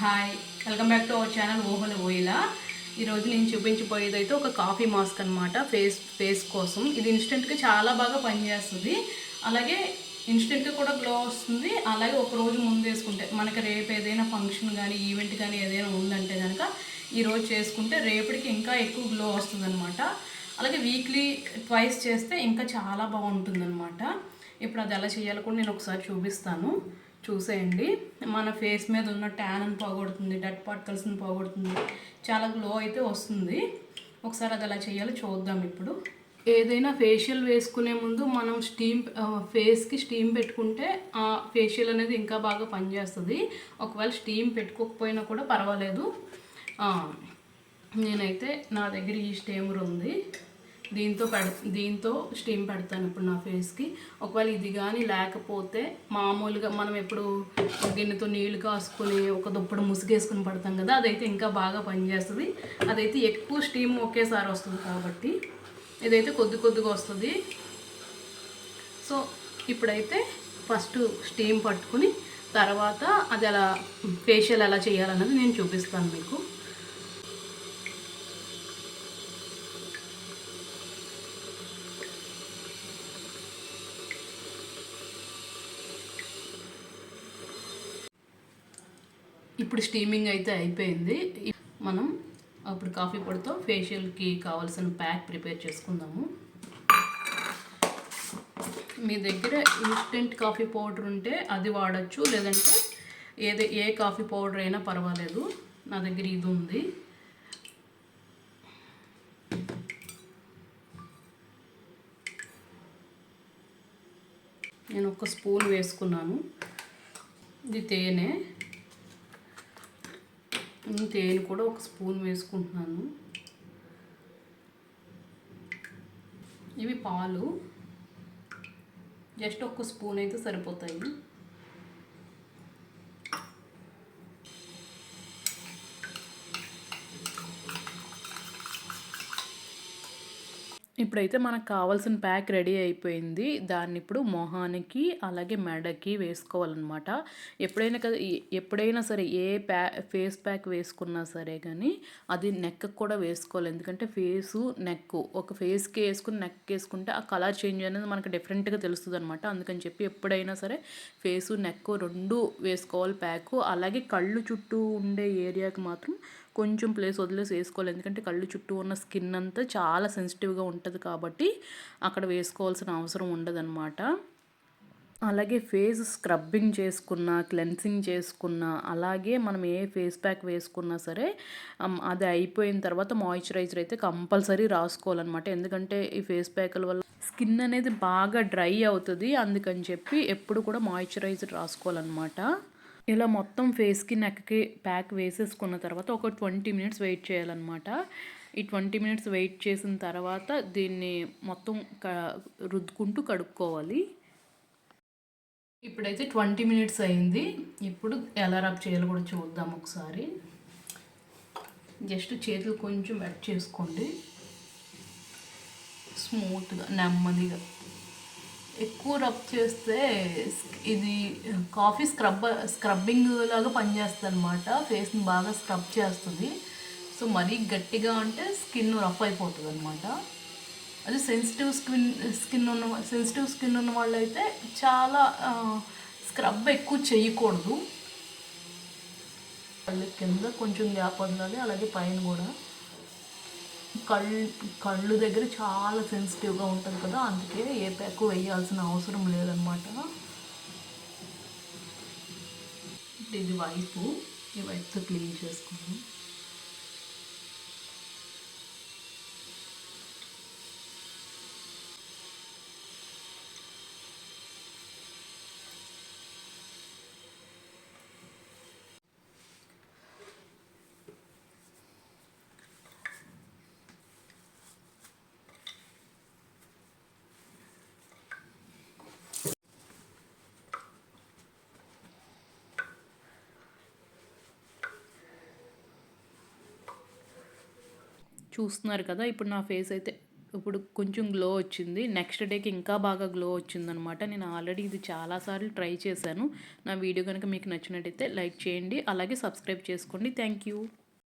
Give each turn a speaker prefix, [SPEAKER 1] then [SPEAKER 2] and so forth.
[SPEAKER 1] Hi welcome back to our channel ఊహల ఓయిలా ఈరోజు నేను చూపించబోయేది అయితే ఒక కాఫీ మాస్క్ అనమాట ఫేస్ ఫేస్ కోసం. ఇది ఇన్స్టెంట్గా చాలా బాగా పనిచేస్తుంది. అలాగే ఇన్స్టెంట్గా కూడా గ్లో వస్తుంది. అలాగే ఒక రోజు ముందు వేసుకుంటే మనకి రేపు ఏదైనా ఫంక్షన్ కానీ ఈవెంట్ కానీ ఏదైనా ఉందంటే కనుక ఈరోజు చేసుకుంటే రేపటికి ఇంకా ఎక్కువ గ్లో వస్తుంది అనమాట అలాగే వీక్లీ ట్వైస్ చేస్తే ఇంకా చాలా బాగుంటుంది అనమాట ఇప్పుడు అది ఎలా చేయాలో కూడా నేను ఒకసారి చూపిస్తాను. చూసేయండి. మన ఫేస్ మీద ఉన్న ట్యాన్ అని పోగొడుతుంది డట్ పార్టికల్స్ని పోగొడుతుంది. చాలా గ్లో అయితే వస్తుంది. ఒకసారి అది ఎలా చేయాలో చూద్దాం ఇప్పుడు. ఏదైనా ఫేషియల్ వేసుకునే ముందు మనం స్టీమ్ ఫేస్కి స్టీమ్ పెట్టుకుంటే ఆ ఫేషియల్ అనేది ఇంకా బాగా పనిచేస్తుంది. ఒకవేళ స్టీమ్ పెట్టుకోకపోయినా కూడా పర్వాలేదు. నేనైతే నా దగ్గర ఈ స్టేమర్ ఉంది. దీంతో పెడ దీంతో స్టీమ్ పెడతాను ఇప్పుడు నా ఫేస్కి ఒకవేళ ఇది కానీ లేకపోతే మామూలుగా మనం ఎప్పుడు గిన్నెతో నీళ్ళు కాసుకొని ఒక దుప్పటి ముసుగేసుకుని పడతాం కదా అదైతే ఇంకా బాగా పనిచేస్తుంది. అదైతే ఎక్కువ స్టీమ్ ఒకేసారి వస్తుంది కాబట్టి ఇదైతే కొద్ది కొద్దిగా వస్తుంది. సో ఇప్పుడైతే ఫస్ట్ స్టీమ్ పట్టుకుని తర్వాత అది ఎలా ఫేషియల్ ఎలా చేయాలన్నది నేను చూపిస్తాను మీకు. ఇప్పుడు స్టీమింగ్ అయితే అయిపోయింది. మనం అప్పుడు కాఫీ పొడితో ఫేషియల్కి కావాల్సిన ప్యాక్ ప్రిపేర్ చేసుకుందాము. మీ దగ్గర ఇన్స్టెంట్ కాఫీ పౌడర్ ఉంటే అది వాడచ్చు. లేదంటే ఏది ఏ కాఫీ పౌడర్ అయినా పర్వాలేదు. నా దగ్గర ఇది ఉంది. నేను ఒక స్పూన్ వేసుకున్నాను. ఇది తేనె. తేనె కూడా ఒక స్పూన్ వేసుకుంటున్నాను. ఇవి పాలు. జస్ట్ ఒక స్పూన్ అయితే సరిపోతాయి. ఇప్పుడైతే మనకు కావాల్సిన ప్యాక్ రెడీ అయిపోయింది. దాన్ని ఇప్పుడు మొహానికి అలాగే మెడకి వేసుకోవాలన్నమాట. ఎప్పుడైనా కదా ఎప్పుడైనా సరే ఏ ప్యా ఫేస్ ప్యాక్ వేసుకున్నా సరే కానీ అది నెక్ కూడా వేసుకోవాలి. ఎందుకంటే ఫేసు నెక్ ఒక ఫేస్కి వేసుకుని నెక్ వేసుకుంటే ఆ కలర్ చేంజ్ అనేది మనకు డిఫరెంట్గా తెలుస్తుంది అనమాట అందుకని చెప్పి ఎప్పుడైనా సరే ఫేసు నెక్ రెండు వేసుకోవాలి ప్యాకు. అలాగే కళ్ళు చుట్టూ ఉండే ఏరియాకి మాత్రం కొంచెం ప్లేస్ వదిలేసి వేసుకోవాలి. ఎందుకంటే కళ్ళు చుట్టూ ఉన్న స్కిన్ అంతా చాలా సెన్సిటివ్గా ఉంటుంది కాబట్టి అక్కడ వేసుకోవాల్సిన అవసరం ఉండదన్నమాట. అలాగే ఫేస్ స్క్రబ్బింగ్ చేసుకున్న క్లెన్సింగ్ చేసుకున్న అలాగే మనం ఏ ఫేస్ ప్యాక్ వేసుకున్నా సరే అది అయిపోయిన తర్వాత మాయిశ్చరైజర్ అయితే కంపల్సరీ రాసుకోవాలన్నమాట. ఎందుకంటే ఈ ఫేస్ ప్యాక్ల వల్ల స్కిన్ అనేది బాగా డ్రై అవుతుంది. అందుకని చెప్పి ఎప్పుడు కూడా మాయిశ్చరైజర్ రాసుకోవాలన్నమాట. ఇలా మొత్తం ఫేస్కి నెక్కి ప్యాక్ వేసేసుకున్న తర్వాత ఒక ట్వంటీ మినిట్స్ వెయిట్ చేయాలన్నమాట. ఈ ట్వంటీ మినిట్స్ వెయిట్ చేసిన తర్వాత దీన్ని మొత్తం క రుద్దుకుంటూ కడుక్కోవాలి. ఇప్పుడైతే ట్వంటీ మినిట్స్ అయింది. ఇప్పుడు ఎలా రబ్ చేయాలో కూడా చూద్దాం ఒకసారి. జస్ట్ చేతులు కొంచెం వెట్ చేసుకోండి. స్మూత్గా నెమ్మదిగా. ఎక్కువ రబ్ చేస్తే ఇది కాఫీ స్క్రబ్ స్క్రబ్బింగ్ లాగా పనిచేస్తుంది అనమాట ఫేస్ని బాగా స్క్రబ్ చేస్తుంది. సో మరీ గట్టిగా అంటే స్కిన్ రఫ్ అయిపోతుంది అనమాట అది సెన్సిటివ్ స్కిన్ స్కిన్ ఉన్న సెన్సిటివ్ స్కిన్ ఉన్న వాళ్ళు అయితే చాలా స్క్రబ్ ఎక్కువ చేయకూడదు కళ్ళ కింద కొంచెం గ్యాప్ ఉండాలి అలాగే పైన కూడా. కళ్ళు కళ్ళు దగ్గర చాలా సెన్సిటివ్గా ఉంటుంది కదా అందుకే ఏ ప్యాక్ వేయాల్సిన అవసరం లేదనమాట ఇది వైపు ఈ వైపుతో క్లీన్ చేసుకున్నాం చూస్తున్నారు కదా ఇప్పుడు నా ఫేస్ అయితే ఇప్పుడు కొంచెం గ్లో వచ్చింది. నెక్స్ట్ డేకి ఇంకా బాగా గ్లో వచ్చిందనమాట నేను ఆల్రెడీ ఇది చాలాసార్లు ట్రై చేశాను. నా వీడియో కనుక మీకు నచ్చినట్టయితే లైక్ చేయండి. అలాగే సబ్స్క్రైబ్ చేసుకోండి. Thank you